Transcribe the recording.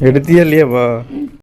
எடுத்தியா இல்லையாப்பா